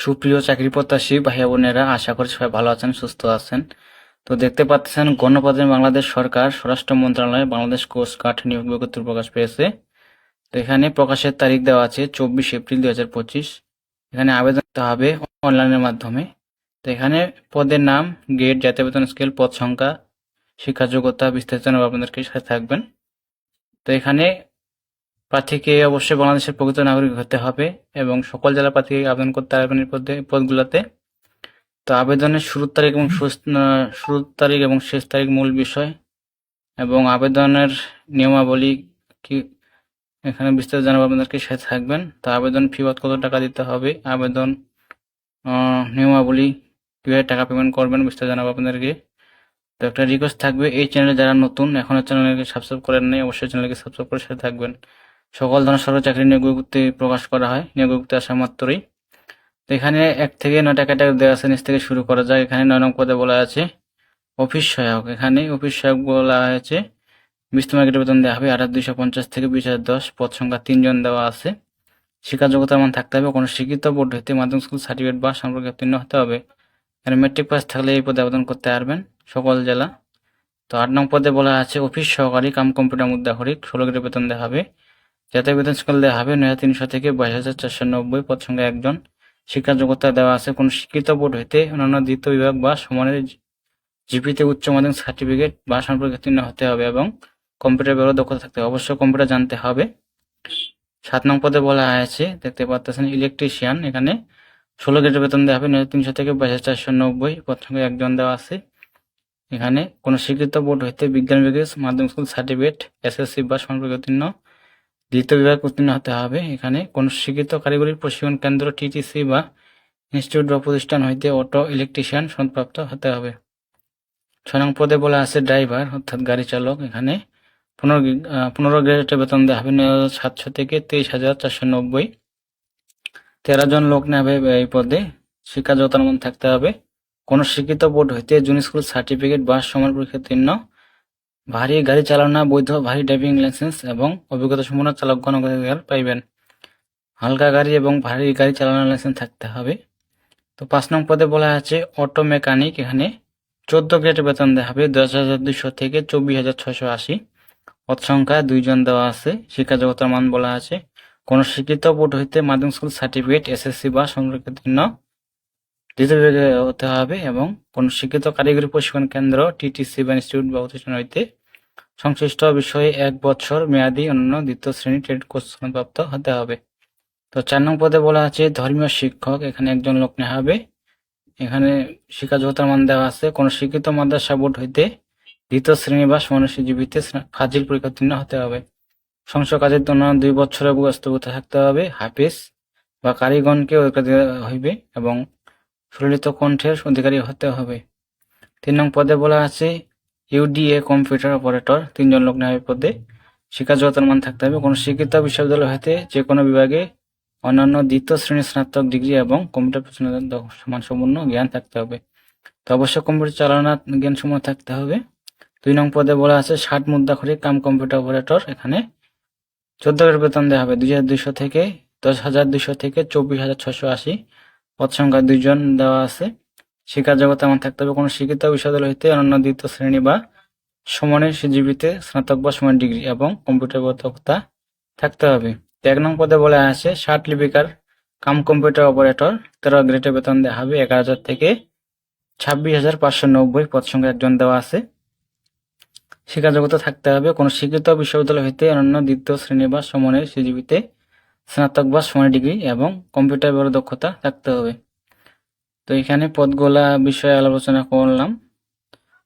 সুপ্রিয় চাকরি প্রত্যাশী ভাইয়া বোনেরা, আশা করি সবাই ভালো আছেন, সুস্থ আছেন। তো দেখতে পাচ্ছেন, গণপ্রজাতন্ত্রী বাংলাদেশ সরকার, স্বরাষ্ট্র মন্ত্রণালয়, বাংলাদেশ কোস্ট গার্ড নিয়োগ বিজ্ঞপ্তি প্রকাশ পেয়েছে। তো এখানে প্রকাশের তারিখ দেওয়া আছে চব্বিশ এপ্রিল দুই হাজার পঁচিশ। এখানে আবেদন করতে হবে অনলাইনের মাধ্যমে। তো এখানে পদের নাম গেট জাতীয় বেতন স্কেল, পদ সংখ্যা, শিক্ষা যোগ্যতা বিস্তারিত আপনাদেরকে, সাথে থাকবেন। তো এখানে প্রার্থীকে অবশ্যই বাংলাদেশের প্রকৃত নাগরিক হতে হবে এবং সকল জেলা প্রার্থীকে আবেদন করতে এই পদে পদগুলোতে। তো আবেদনের শুরুর তারিখ এবং শুরুর তারিখ এবং শেষ তারিখ মূল বিষয় এবং আবেদনের নিয়মাবলী কি এখানে বিস্তারিত জানাব আপনাদেরকে সাথে থাকবেন। তো আবেদন ফি বাবদ কত টাকা দিতে হবে? আবেদন নিয়মাবলী কীভাবে টাকা পেমেন্ট করবেন বিস্তারিত জানাব আপনাদেরকে। তো একটা রিকোয়েস্ট থাকবে, এই চ্যানেলে যারা নতুন, এখনও চ্যানেলকে সাবস্ক্রাইব করেন নাই, অবশ্যই চ্যানেলকে সাবস্ক্রাইব করে সাথে থাকবেন। সকল ধরনের সরকারি চাকরি নিয়োগ প্রকাশ করা হয়। নিয়োগ বিজ্ঞপ্তি আসা মাত্রই। তো এখানে এক থেকে নয়টা ক্যাটাগরি দেওয়া আছে, নিচ থেকে শুরু করা যায় এখানে নয় নং পদে বলা আছে, অফিস সহায়ক। এখানে অফিস সহায়ক বলা হয়েছে বিস্তর মার্কেটের বেতন দেওয়া হবে আট দুইশো পঞ্চাশ থেকে বিশ হাজার দশ। পদ সংখ্যা তিনজন দেওয়া আছে। শিক্ষা যোগ্যতার মান থাকতে হবে। কোনো শিক্ষিত বোর্ড হইতে মাধ্যমিক স্কুল সার্টিফিকেট বা সম্পর্কে উত্তীর্ণ হতে হবে। এখানে মেট্রিক পাস থাকলে এই পদে আবেদন করতে পারবেন সকল জেলা। তো আট নং পদে বলা আছে, অফিস সহকারী কাম কম্পিউটার মুদ্রাহরিক ষোলো গ্রেড বেতন দেওয়া হবে। জাতীয় বেতন স্কেল দেওয়া হবে নয় তিনশো থেকে বাইশ হাজার চারশো নব্বই পদ সংখ্যা একজন। শিক্ষা যোগ্যতা দেওয়া আছে কোন শিক্ষিত বোর্ড হইতে অন্যান্য দ্বিতীয় বিভাগ বা সমানের জিপিতে উচ্চ মাধ্যমিক সার্টিফিকেট বা সম্পর্কে উত্তীর্ণ হতে হবে এবং কম্পিউটার ব্যবহার দক্ষতা থাকতে হবে। অবশ্যই কম্পিউটার জানতে হবে। সাত নং পদে বলা আছে দেখতে পাচ্ছেন ইলেকট্রিশিয়ান, এখানে ষোলো গ্রেডের বেতন দেওয়া হবে, নয় তিনশো থেকে বাইশ হাজার চারশো নব্বই পদ সংখ্যা একজন দেওয়া আছে। এখানে কোনো স্বীকৃত বোর্ড হইতে বিজ্ঞান বিভাগে মাধ্যমিক স্কুল সার্টিফিকেট, এসএসসি বা সম্পর্কে উত্তীর্ণ দ্বিতীয় বিভাগ উত্তীর্ণ হতে হবে। এখানে কোন শিক্ষিত কারিগরি প্রশিক্ষণ কেন্দ্র, টিটিসি বা ইনস্টিটিউট বা প্রতিষ্ঠান হইতে অটো ইলেকট্রিশিয়ান সনদপ্রাপ্ত হতে হবে। ছয় পদে বলা আছে ড্রাইভার, অর্থাৎ গাড়ি চালক। এখানে পনেরো পনেরো গ্রেডের বেতন দেওয়া হবে। সাতশো থেকে তেইশ হাজার চারশো নব্বই। তেরো জন লোক নেবে এই পদে। শিক্ষা মান থাকতে হবে। কোনো শিক্ষিত বোর্ড হইতে জুনি স্কুল সার্টিফিকেট বা সমান পরীক্ষা উত্তীর্ণ ভারী গাড়ি চালানো, বৈধ ভারী ড্রাইভিং লাইসেন্স এবং অভিজ্ঞতা সম্পন্ন চালকগণ অগ্রাধিকার পাইবেন। হালকা গাড়ি এবং ভারী গাড়ি চালানোর লাইসেন্স থাকতে হবে। তো পাঁচ নং পদে বলা আছে, অটো মেকানিক এখানে চোদ্দ গ্রেড বেতন দেওয়া হবে, দশ হাজার দুশো থেকে চব্বিশ হাজার ছশো আশি। পদ সংখ্যা দুইজন দেওয়া আছে, শিক্ষা জগতের মান বলা আছে। কোনো শিক্ষিত বোর্ড হইতে মাধ্যমিক স্কুল সার্টিফিকেট, এসএসসি বা সংরক্ষিত দ্বিতীয় বিভাগে হতে হবে এবং কোনো শিক্ষিত কারিগরি প্রশিক্ষণ কেন্দ্র, টিটিসি বা ইনস্টিটিউট বা প্রতিষ্ঠান হইতে সংশ্লিষ্ট বিষয়ে এক বছর মেয়াদী অন্য দ্বিতীয় শ্রেণি ট্রেড কোর্স প্রাপ্ত হতে হবে। তো চার নং পদে বলা আছে, ধর্মীয় শিক্ষক, এখানে একজন লোক নেওয়া হবে। এখানে শিক্ষা যোগ্যতার মান দেওয়া আছে। কোন শিক্ষিত মাদ্রাসা বোর্ড হইতে দ্বিতীয় শ্রেণি বা জীবিতে ফাজিল পরীক্ষা উত্তীর্ণ হতে হবে। সংসদ কাজের জন্য দুই বছরের ব্যস্ততা থাকতে হবে। হাফিজ বা কারিগণকে অধিকার হইবে এবং সুললিত কণ্ঠের অধিকারী হতে হবে। তিন নং পদে বলা আছে ইউডিএ কম্পিউটার অপারেটর, তিনজন লোক নেওয়া পদে শিক্ষা যোগ্যতার মান থাকতে হবে। কোনো শিক্ষিত বিশ্ববিদ্যালয় হতে যে কোনো বিভাগে অন্যান্য দ্বিতীয় শ্রেণির স্নাতক ডিগ্রি এবং কম্পিউটার সম্পূর্ণ জ্ঞান থাকতে হবে। তো অবশ্যই কম্পিউটার চালানোর জ্ঞান সময় থাকতে হবে। দুই নং পদে বলা আছে, ষাট মুদ্রা করে কাম কম্পিউটার অপারেটর এখানে চোদ্দ হাজার বেতন দেওয়া হবে। দুই হাজার দুইশো থেকে দশ হাজার দুইশো থেকে চব্বিশ হাজার ছশো আশি পদ সংখ্যা দুইজন দেওয়া আছে। শিক্ষা জগতে আমার থাকতে হবে, কোনো শিক্ষিত বিশ্ববিদ্যালয় হইতে অন্যান্য দ্বিতীয় শ্রেণি বা সমানের সিজিবিতে স্নাতক বা সমান ডিগ্রি এবং কম্পিউটার দক্ষতা থাকতে হবে। এক নং পদে বলে আছে, ষাট লিপিকার কাম কম্পিউটার অপারেটর, তেরো গ্রেডের বেতন দেওয়া হবে এগারো হাজার থেকে ছাব্বিশ হাজার পাঁচশো নব্বই পদ সংখ্যা একজন দেওয়া আছে। শিক্ষা জগতে থাকতে হবে, কোনো শিক্ষিত বিশ্ববিদ্যালয় হইতে অন্যান্য দ্বিতীয় শ্রেণি বা সমানের সিজিবিতে স্নাতক বা সমান ডিগ্রি এবং কম্পিউটার ব্যবহার দক্ষতা থাকতে হবে। তো এখানে পদগুলা বিষয়ে আলোচনা করলাম।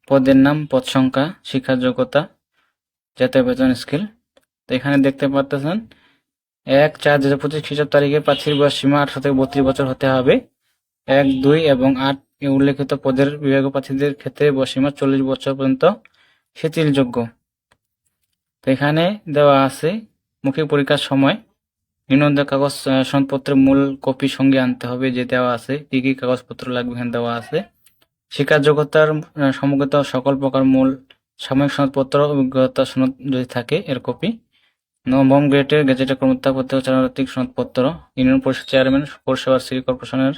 পদের নাম, পদ সংখ্যা, শিক্ষার যোগ্যতা, জাতীয় বেতন স্কেল। তো এখানে দেখতে পাচ্ছেন এক চার দু হাজার পঁচিশ খ্রিস্টাব্দ তারিখে প্রার্থীর বয়স সীমা আঠারো থেকে বত্রিশ বছর হতে হবে। এক, দুই এবং আট উল্লেখিত পদের বিভাগীয় প্রার্থীদের ক্ষেত্রে বয়স সীমা চল্লিশ বছর পর্যন্ত শিথিলযোগ্য। তো এখানে দেওয়া আছে, মৌখিক পরীক্ষার সময় নিম্নলিখিত কাগজ সনদপত্রের মূল কপি সঙ্গে আনতে হবে যে দেওয়া আছে কি কি কাগজপত্র লাগবে এখানে দেওয়া আছে। শিক্ষার যোগ্যতার আহ, সমগ্রত সকল প্রকার মূল সাময়িক সনদপত্র অভিজ্ঞতা সনদ যদি থাকে এর কপি। নবম গ্রেডের গেজেটের কর্মকর্তা পত্র চারিত্রিক সনদপত্র ইউনিয়ন পরিষদ চেয়ারম্যান পৌরসভা সিটি কর্পোরেশনের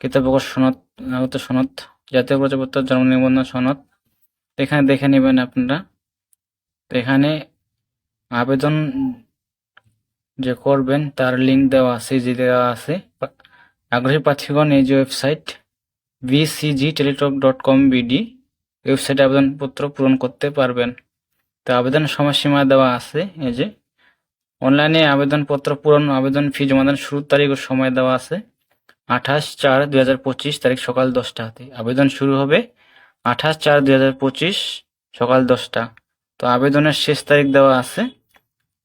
কৃতপক্ষ সনদ নাগরিক সনদ জাতীয় পরিচয়পত্র জন্ম নিবন্ধন সনদ। এখানে দেখে নেবেন আপনারা। এখানে আবেদন যে করবেন, তার লিঙ্ক দেওয়া আছে যে দেওয়া আছে। আগ্রহী প্রার্থীগণ, এই যে website BCG Teletalk dot com BD ওয়েবসাইটে আবেদনপত্র পূরণ করতে পারবেন। তো আবেদন সময়সীমা দেওয়া আছে, এই যে। অনলাইনে আবেদনপত্র পূরণ, আবেদন ফি জমাদান শুরুর তারিখ ও সময় দেওয়া আছে। আঠাশ চার দুই হাজার পঁচিশ, তারিখ সকাল দশটা হাতে আবেদন শুরু হবে আঠাশ চার দুই হাজার পঁচিশ, সকাল দশটা। তো আবেদনের শেষ তারিখ দেওয়া আছে।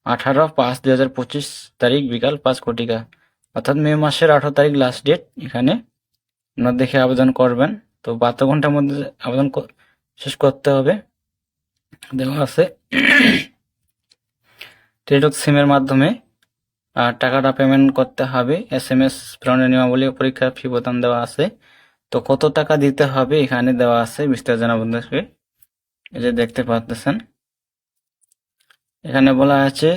আঠারো পাঁচ দুই হাজার পঁচিশ তারিখ বিকাল পাঁচ কোটিকা। অর্থাৎ মে মাসের আঠারো তারিখ লাস্ট ডেট এখানে। আপনারা দেখে আবেদন করবেন। তো বাহাত্তর ঘণ্টার মধ্যে আবেদন শেষ করতে হবে। দেওয়া আছে। টেলিটক সিমের মাধ্যমে আর টাকাটা পেমেন্ট করতে হবে। এস এম এস প্রেরণের নিয়মাবলী, পরীক্ষার ফি বোতাম দেওয়া আছে। তো কত টাকা দিতে হবে এখানে দেওয়া আছে বিস্তারিত জানাব এই যে দেখতে পাচ্ছেন। এখানে বলা আছে,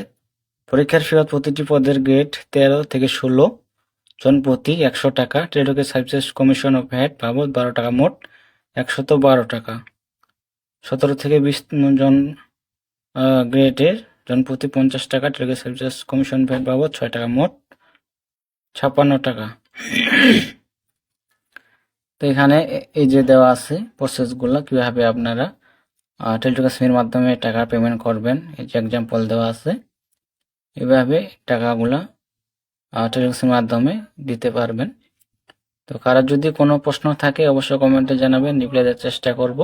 পরীক্ষার ফি প্রতিটি পদের গ্রেড তেরো থেকে ষোলো জন প্রতি একশো টাকা। টেলিটকের সার্ভিসেস কমিশন অফ ভ্যাট বাবদ বারো টাকা মোট একশত বারো টাকা। সতেরো থেকে বিশ জন গ্রেডের জন প্রতি পঞ্চাশ টাকা। টেলিটকের সার্ভিসেস কমিশন ভ্যাট বাবদ ছয় টাকা মোট ছাপ্পান্ন টাকা। তো এখানে এই যে দেওয়া আছে প্রসেসগুলো কীভাবে আপনারা টেলিটক সিমের মাধ্যমে টাকা পেমেন্ট করবেন। এই যে এক্সাম্পল দেওয়া আছে। এভাবে টাকাগুলা সিমের মাধ্যমে দিতে পারবেন। তো কারও যদি কোনো প্রশ্ন থাকে, অবশ্যই কমেন্টে জানাবেন রিপ্লাই দেওয়ার চেষ্টা করব।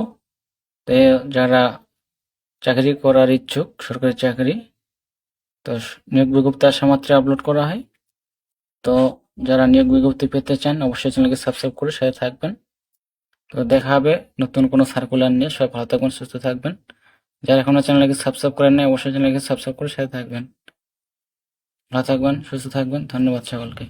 তো যারা চাকরি করার ইচ্ছুক, সরকারি চাকরি, তো নিয়োগ বিজ্ঞপ্তি আসা মাত্র আপলোড করা হয়। তো যারা নিয়োগ বিজ্ঞপ্তি পেতে চান, অবশ্যই চ্যানেলকে সাবস্ক্রাইব করে সাথে থাকবেন। তো দেখা হবে নতুন কোনো সার্কুলার নিয়ে। সবাই ভালো থাকবেন, সুস্থ থাকবেন। যারা এখনও চ্যানেলকে সাবস্ক্রাইব করেন নাই, অবশ্যই চ্যানেলকে সাবস্ক্রাইব করে সাথে থাকবেন। ভালো থাকবেন, সুস্থ থাকবেন। ধন্যবাদ সকলকে।